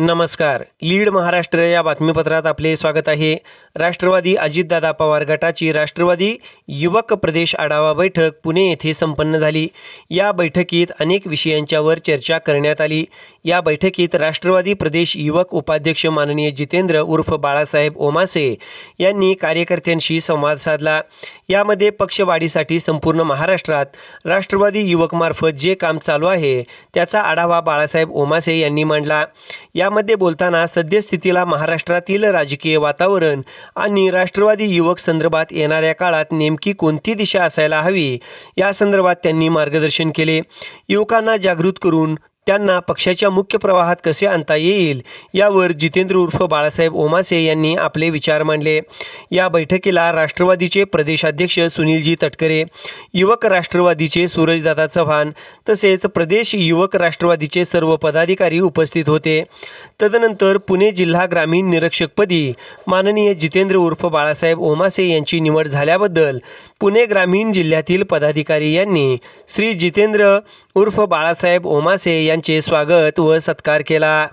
नमस्कार. लीड महाराष्ट्र या बातमीपत्रात आपले स्वागत आहे. राष्ट्रवादी अजितदादा पवार गटाची राष्ट्रवादी युवक प्रदेश आढावा बैठक पुणे येथे संपन्न झाली. या बैठकीत अनेक विषयांच्यावर चर्चा करण्यात आली. या बैठकीत राष्ट्रवादी प्रदेश युवक उपाध्यक्ष माननीय जितेंद्र उर्फ बाळासाहेब ओमासे यांनी कार्यकर्त्यांशी संवाद साधला. यामध्ये पक्षवाढीसाठी संपूर्ण महाराष्ट्रात राष्ट्रवादी युवकमार्फत जे काम चालू आहे त्याचा आढावा बाळासाहेब ओमासे यांनी मांडला. या यामध्ये बोलताना सद्यस्थितीला महाराष्ट्रातील राजकीय वातावरण आणि राष्ट्रवादी युवक संदर्भात येणाऱ्या काळात नेमकी कोणती दिशा असायला हवी? या संदर्भात त्यांनी मार्गदर्शन केले. युवकांना जागृत करून त्यांना पक्षाच्या मुख्य प्रवाहात कसे आणता येईल यावर जितेंद्र उर्फ बाळासाहेब ओमासे यांनी आपले विचार मांडले. या बैठकीला राष्ट्रवादीचे प्रदेशाध्यक्ष सुनीलजी तटकरे युवक राष्ट्रवादीचे सूरजदादा चव्हाण तसेच प्रदेश युवक राष्ट्रवादीचे सर्व पदाधिकारी उपस्थित होते. तदनंतर पुणे जिल्हा ग्रामीण निरीक्षकपदी माननीय जितेंद्र उर्फ बाळासाहेब ओमासे यांची निवड झाल्याबद्दल पुणे ग्रामीण जिल्ह्यातील पदाधिकारी यांनी श्री जितेंद्र उर्फ बाळासाहेब ओमासे यांचे स्वागत व सत्कार केला.